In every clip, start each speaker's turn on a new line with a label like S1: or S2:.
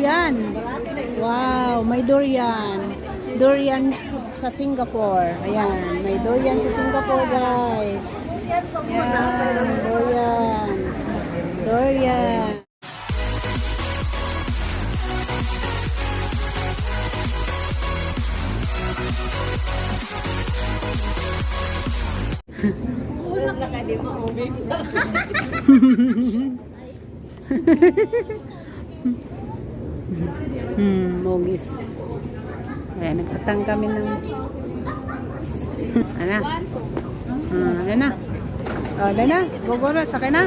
S1: durian. Wow, may durian. Durian sa Singapore. Ayan, may durian sa Singapore, guys. Ayan, durian. Durian. Hmm, mogis. Ayan, nagkatang kami ng... ano? Hmm, ano na? Oh, ano na? Go, go, go. Sakay na.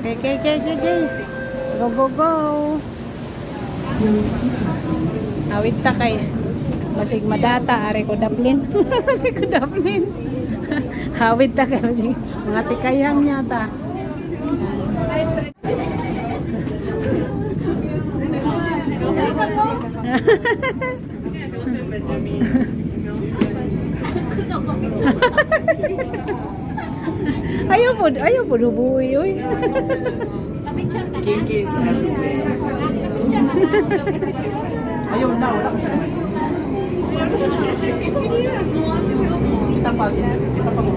S1: Okay, okay, okay, okay. Go, go, go. Hmm. Awit ta kay. Masig madata, are ko daplin. are ko daplin. Hawid ta kay. Mga tikayang yata. Ayaw po, ayaw po dubuhi, uy.
S2: Kinky Ayaw na, wala ko sa Kita pa, kita pa mo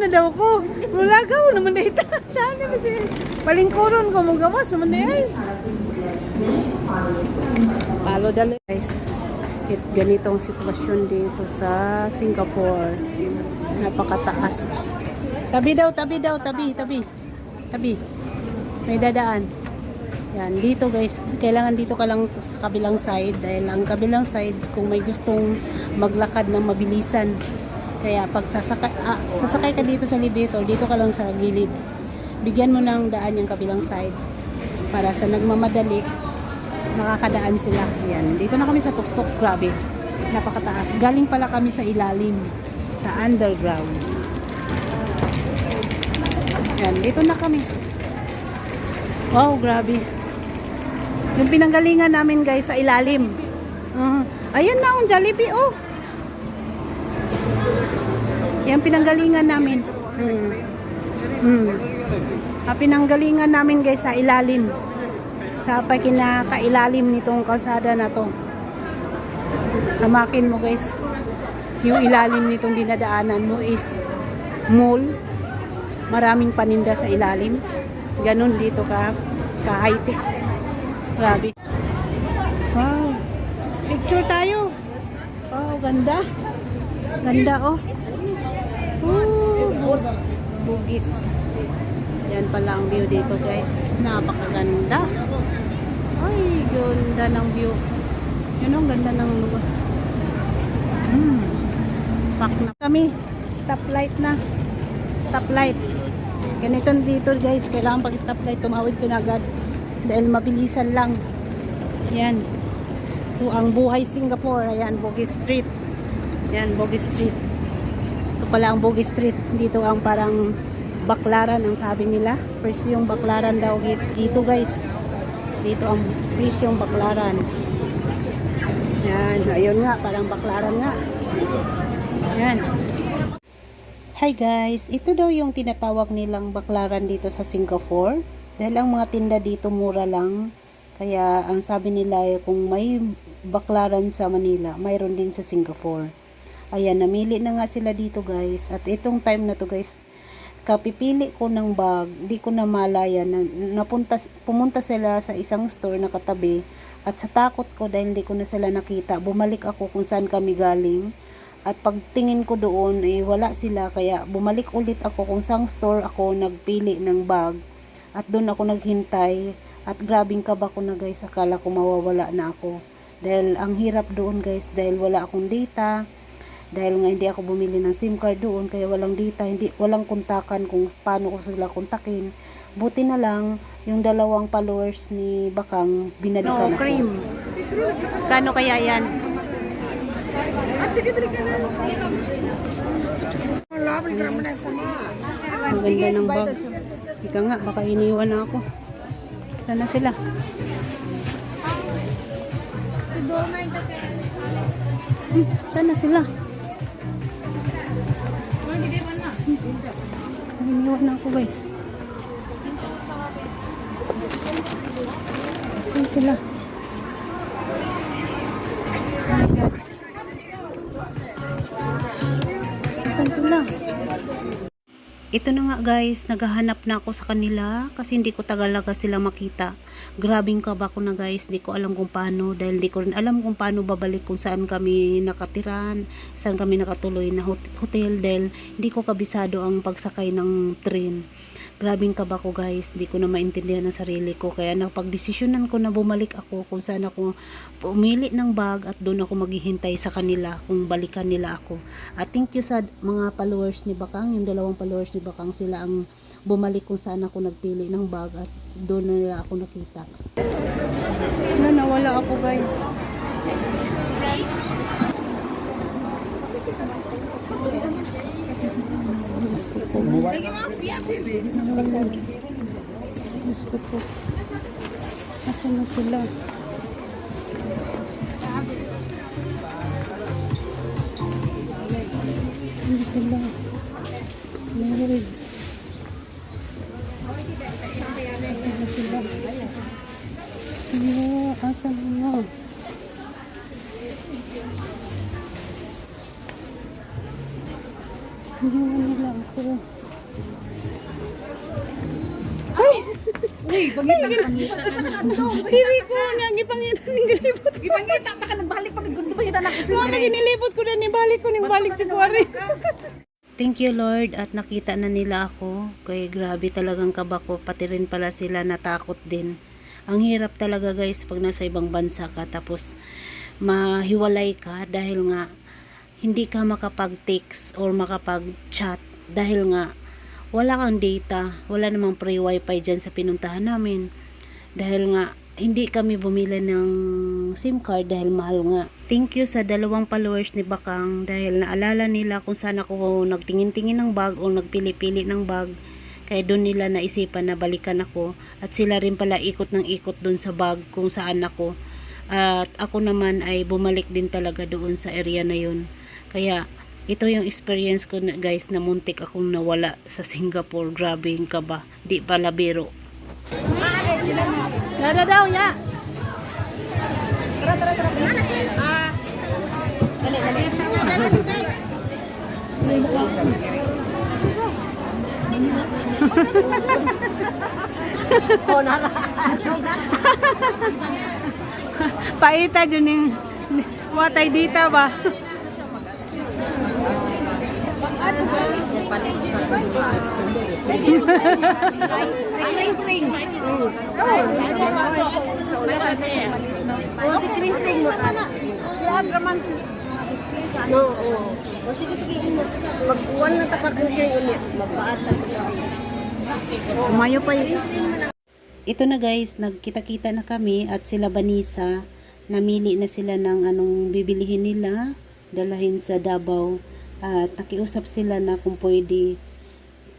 S1: na daw ko. Wala ka naman na ita. Sana kasi palingkuron ko mo gawas naman na ay. Palo dali guys. It, ganitong sitwasyon dito sa Singapore. Napakataas. Tabi daw, tabi daw, tabi, tabi. Tabi. May dadaan. Yan, dito guys, kailangan dito ka lang sa kabilang side dahil ang kabilang side kung may gustong maglakad ng mabilisan. Kaya pag sasakay, ah, sasakay ka dito sa elevator, dito ka lang sa gilid. Bigyan mo ng daan yung kabilang side para sa nagmamadali, makakadaan sila. Yan, dito na kami sa tuktok, grabe. Napakataas. Galing pala kami sa ilalim, sa underground. Yan, dito na kami. Wow, grabe. Yung pinanggalingan namin guys sa ilalim. Uh, ayun na ang Jollibee oh. Yan pinanggalingan namin. Hmm. Hmm. Ah, pinanggalingan namin guys sa ilalim. Sa pagkinakailalim nitong kalsada na to. Hamakin mo guys. Yung ilalim nitong dinadaanan mo is mall. Maraming paninda sa ilalim. Ganon dito ka ka high-tech. Grabe. Wow. Picture tayo. Wow, ganda. Ganda oh. Ooh, bu- bugis. Yan pala ang view dito guys. Napakaganda. Ganda ng view. Yun ang ganda ng lugar. Hmm. Pak na kami. Stoplight na. Stoplight. Ganito dito guys. Kailangan pag stoplight tumawid ka na agad. Dahil mabilisan lang. Yan. Ito ang buhay Singapore. Ayan, Bugis Street. Yan, Bugis Street. Ito pala ang Bugis Street. Dito ang parang baklaran ang sabi nila. Presyong baklaran daw dito guys. Dito ang presyong baklaran. Yan, ayun nga, parang baklaran nga. Yan. Hi guys, ito daw yung tinatawag nilang baklaran dito sa Singapore. Dahil ang mga tinda dito mura lang. Kaya ang sabi nila ay kung may baklaran sa Manila, mayroon din sa Singapore. Ayan, namili na nga sila dito guys. At itong time na to guys, kapipili ko ng bag, di ko na malaya na napunta, pumunta sila sa isang store na katabi. At sa takot ko dahil hindi ko na sila nakita, bumalik ako kung saan kami galing. At pagtingin ko doon, eh, wala sila. Kaya bumalik ulit ako kung saan store ako nagpili ng bag. At doon ako naghintay. At grabing kaba ko na guys, akala ko mawawala na ako. Dahil ang hirap doon guys, dahil wala akong data. Dahil nga hindi ako bumili ng SIM card doon, kaya walang data, hindi, walang kontakan kung paano ko sila kontakin. Buti na lang, yung dalawang followers ni Bakang binalikan
S3: No
S1: ako.
S3: cream. Kano kaya yan?
S1: Ang ganda ng bag. Ika nga, baka iniwan na ako. Sana sila? Hmm, sana sila? Iniwan na ako guys.
S4: Ayan sila. Asan sila?
S1: Ito na nga guys, naghahanap na ako sa kanila kasi hindi ko tagalaga sila makita. Grabing kaba ko na guys, di ko alam kung paano dahil di ko rin alam kung paano babalik kung saan kami nakatiran, saan kami nakatuloy na hot- hotel dahil hindi ko kabisado ang pagsakay ng train. Grabing kaba ko guys, di ko na maintindihan ang sarili ko kaya napagdesisyonan ko na bumalik ako kung saan ako pumili ng bag at doon ako maghihintay sa kanila kung balikan nila ako. At thank you sa mga followers ni Bakang, yung dalawang followers ni Bakang, sila ang bumalik kung saan ako nagpili ng bag at doon na nila ako nakita.
S4: Na nawala ako guys. Diyos ko po. Diyos ko po. Asan na sila? Hindi sila. Meron. Asan na sila? Ano? Asan na? Hiniwan nila ako.
S5: Uy, pangitang pangita.
S4: Dili ko na gipangitan ni gilibot.
S5: Gipangita ta ka nagbalik pa gundo pangita na kasi.
S4: Mga ginilibot ko na ni balik ko ning balik sa kuwari.
S1: Thank you Lord at nakita na nila ako. Kaya grabe talagang kaba ko. Pati rin pala sila natakot din. Ang hirap talaga guys pag nasa ibang bansa ka tapos mahiwalay ka dahil nga hindi ka makapag-text or makapag-chat dahil nga wala kang data, wala namang free wifi dyan sa pinuntahan namin. Dahil nga, hindi kami bumili ng SIM card dahil mahal nga. Thank you sa dalawang followers ni Bakang dahil naalala nila kung saan ako nagtingin-tingin ng bag o nagpili-pili ng bag. Kaya doon nila naisipan na balikan ako at sila rin pala ikot ng ikot doon sa bag kung saan ako. At ako naman ay bumalik din talaga doon sa area na yun. Kaya ito yung experience ko na- guys na muntik akong nawala sa Singapore. Grabe yung kaba. Di pala biro.
S4: Nada daw ya. Paita dyan yung watay dita ba?
S5: Oh, si kring kring mo kana. Yan raman. No, oh. O sige sige mo. Magkuwan na ta ka kring kring ulit. Magpaatan ko siya.
S4: Umayo pa yun.
S1: Ito na guys, nagkita-kita na kami at sila Banisa, namili na sila ng anong bibilihin nila, dalahin sa Davao at nakiusap sila na kung pwede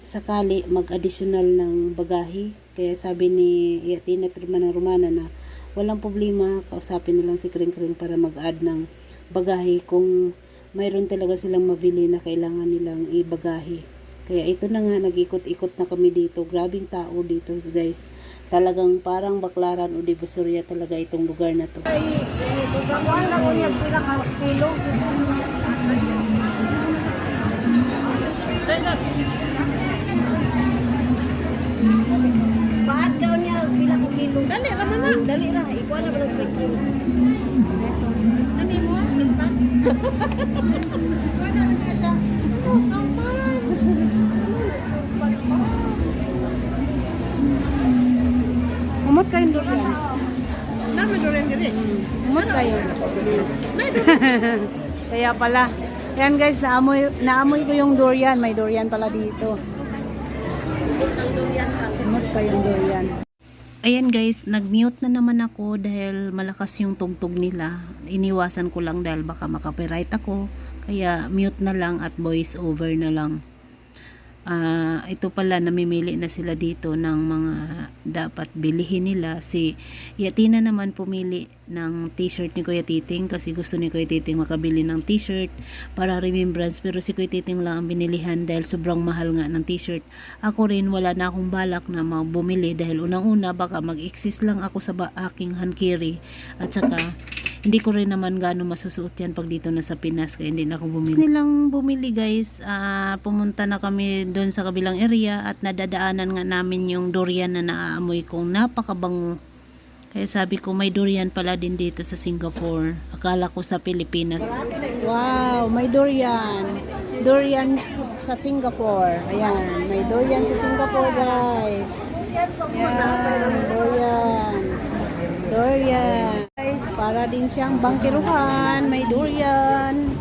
S1: sakali mag-additional ng bagahe. Kaya sabi ni Yatina Hermana Romana na walang problema, kausapin na lang si Kring Kring para mag-add ng bagahe kung mayroon talaga silang mabili na kailangan nilang ibagahe. Kaya ito na nga, nag-ikot-ikot na kami dito. Grabing tao dito guys. Talagang parang baklaran o divisoria talaga itong lugar na to.
S5: Kuwan lang unya pila ka kilo. Bahat daw niya pila ka kilo. Dali ra man na. Dali ra, ikuha na ba ng kring kring.
S4: Umot kayo durian.
S5: Nami durian diri.
S4: Umot kayo. Kaya pala. Yan guys, naamoy, naamoy ko yung durian. May durian pala dito. Umot kayong durian.
S1: Ayan guys, nag-mute na naman ako dahil malakas yung tugtog nila. Iniwasan ko lang dahil baka makapiright ako. Kaya mute na lang at voice over na lang.
S3: Ah, ito pala namimili na sila dito ng mga dapat bilihin nila. Si Yatina naman pumili ng t-shirt ni Kuya Titing kasi gusto ni Kuya Titing makabili ng t-shirt para remembrance pero si Kuya Titing lang ang binilihan dahil sobrang mahal nga ng t-shirt. Ako rin wala na akong balak na bumili dahil unang-una baka mag-exist lang ako sa aking hankiri at saka hindi ko rin naman gaano masusuot yan pag dito na sa Pinas kaya hindi na ako bumili. Gusto nilang bumili guys, ah, pumunta na kami doon sa kabilang area at nadadaanan nga namin yung durian na naaamoy kong napakabango. Kaya sabi ko may durian pala din dito sa Singapore. Akala ko sa Pilipinas.
S1: Wow, may durian. Durian sa Singapore. Ayan, may durian sa Singapore, guys. Ayan, durian. Durian. Para din siyang bangkiruhan. May durian.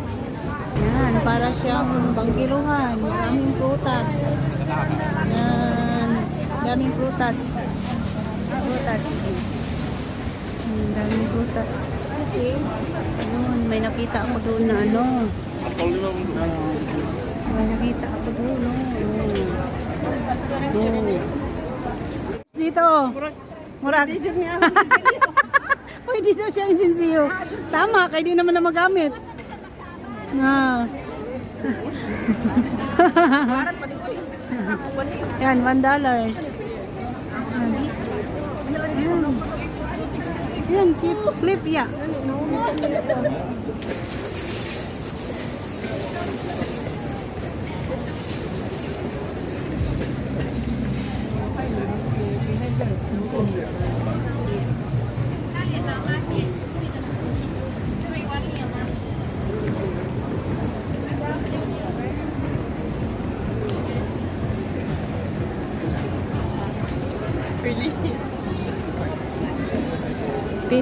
S1: Yan, para siyang bangkiruhan. Maraming prutas. Yan, daming prutas. Prutas. Hmm, daming prutas. Ayun, may nakita ako doon na ano. May nakita ako doon, no. Oh. Dito. Murag. Pwede daw siya insinsiyo. Tama, kaya di naman na magamit. Na. Yan, one dollars. Yan. Clip, clip ya.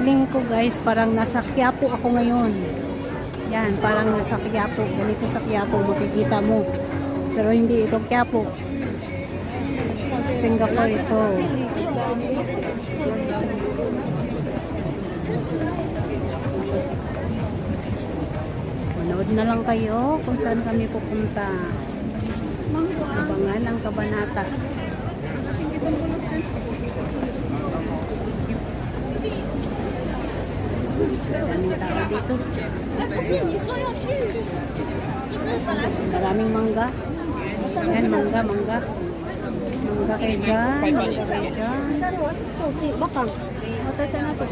S1: Feeling ko guys, parang nasa Quiapo ako ngayon. Yan, parang nasa Quiapo. Ganito sa Quiapo, makikita mo. Pero hindi ito Quiapo. Singapore ito. Manood na lang kayo kung saan kami pupunta. Abangan ang kabanata. Daming tao dito. Maraming mangga. Yan, mangga, mangga. Mangga kayo dyan. Mangga kayo dyan.
S5: Bakang.
S1: Ito siya na to.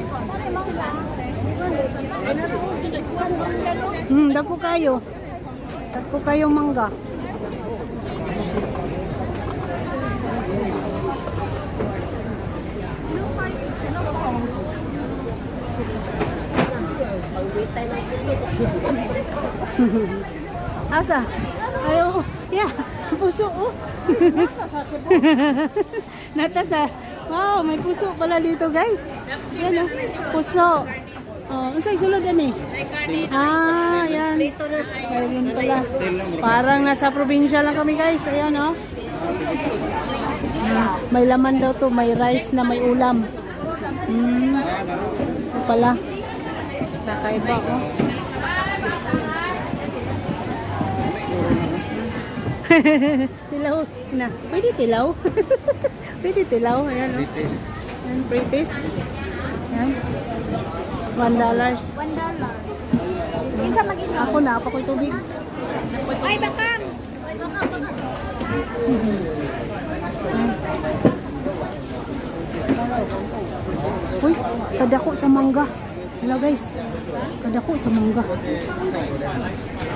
S1: Hmm, dagko kayo. Asa? Ayo. Yeah. Puso oh. Natasa. Wow, may puso pala dito, guys. Yan oh. Puso. Oh, unsay sulod ani? Ah, yan. Ayun pala. Parang nasa probinsya lang kami, guys. Ayan oh. May laman daw to, may rice na may ulam. Hmm. Ito pala. Kakaiba oh. tilaw na. Pwede tilaw. Pwede tilaw. Ayan o. Ayan, British. Ayan. One dollars.
S5: One dollar. Kinsa mag-inom?
S1: Ako na, ako ko'y tubig.
S5: Ay, bakang! Bakang, bakang.
S1: Uy, kadako sa mangga. Hala guys, kadako sa mangga.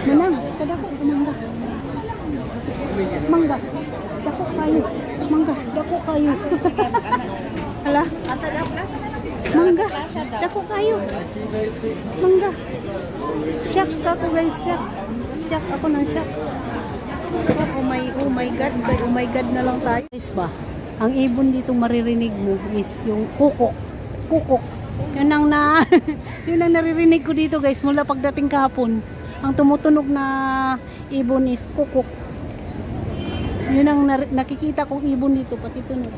S1: Nanang, kadako sa mangga. Mangga, dako kayo. Mangga, dako kayo. Hala,
S5: Asa daw? Asa daw?
S1: mangga, dako kayo. Mangga. Shock ako guys, shock. Shock ako ng shock. Oh my, oh my God, oh my God na lang tayo. Guys ba, ang ibon dito maririnig mo is yung kukok. Kukok. Yun ang na, yun ang naririnig ko dito guys mula pagdating kahapon. Ang tumutunog na ibon is kukok. Yun ang nakikita kong ibon dito, pati tunog.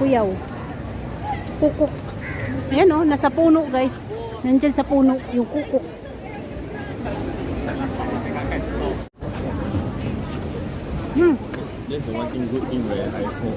S1: Kuyaw. Kukok. Ayan oh, nasa puno guys. Nandyan sa puno, yung kukok.
S6: That's the one thing good thing where I hope.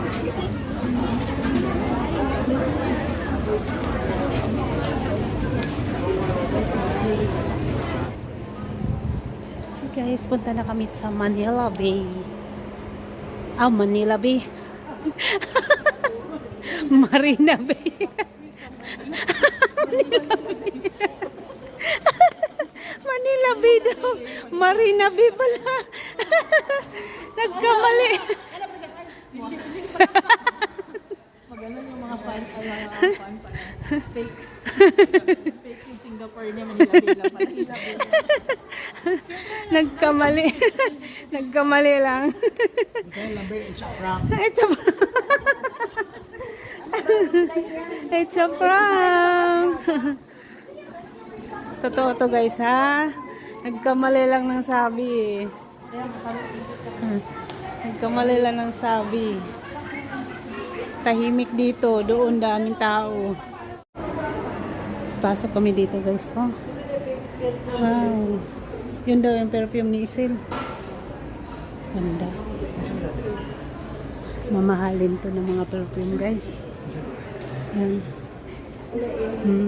S1: Guys, punta na kami sa Manila Bay. Ah, Manila Bay. Marina Bay. Manila Bay daw. Marina Bay pala. Nagkamali.
S3: Maganon yung mga fan, mga fan pala. Fake. Fake yung Singapore niya, Manila Bay lang pala. Manila Bay lang.
S1: Nagkamali. Nagkamali lang. It's a It's a prank. Totoo to guys ha. Nagkamali lang ng sabi eh. Hmm. Nagkamali lang ng sabi. Tahimik dito, doon daming tao. Pasok kami dito guys. Oh. Wow. Yun daw yung perfume ni Isil. Ganda. Mamahalin to ng mga perfume guys. Yan. Hmm.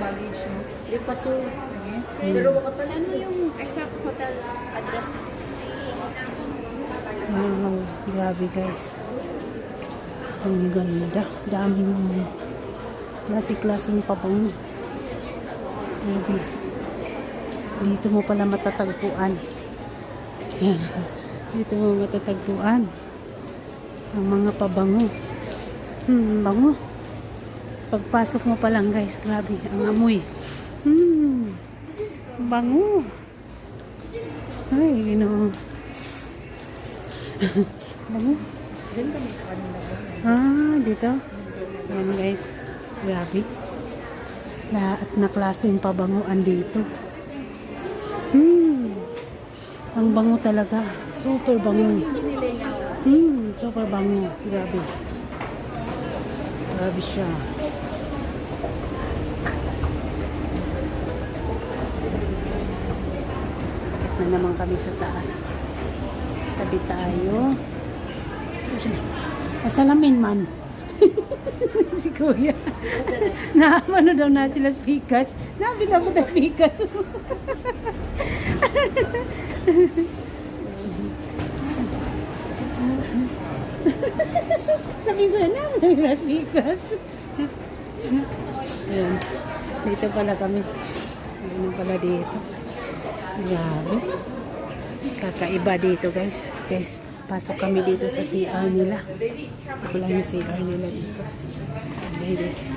S3: Baggage mo.
S7: Di pa sure. Pero makapalit
S5: Ano yung exact hotel address?
S1: Wow, grabe guys. Ang ganda. Daming klase-klaseng pabango. Grabe. Dito mo pala matatagpuan. Dito mo matatagpuan. Ang mga pabango. Hmm, bango. Pagpasok mo pa lang guys, grabe. Ang amoy. Hmm, bango. Ay, gino. Bango. Ah, dito. Yan guys. Grabe. Lahat na klaseng pabanguan dito. Hmm. Ang bango talaga. Super bango. Hmm, super bango. Grabe. Grabe siya. Na naman kami sa taas. Tabi tayo. Masalamin man. si Kuya. na ano daw na sila speakers. Napit ako na speakers. Sabi ko na, may speakers. Ayan. Dito pala kami. Ayan pala dito. Grabe. Kakaiba dito guys. Guys, pasok kami dito sa CR nila. Ito lang yung CR nila dito. Ladies.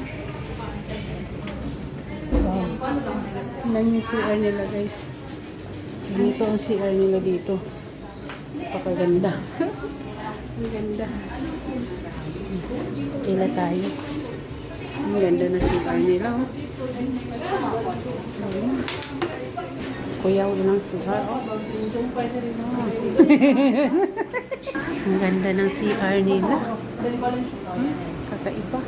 S1: Wow. Yan yung CR nila guys. Ganito ang CR nila dito. Napakaganda. Ang ganda. Pila tayo. Ang ganda na CR nila. Oh. Ayan. Kuya, wala ng CR. Ang ganda ng CR nila. Hmm, kakaiba.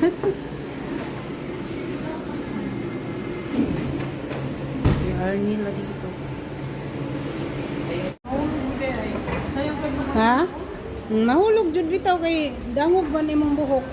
S1: CR nila dito. Ha? Mahulog jud bitaw kay dangog man imong buhok.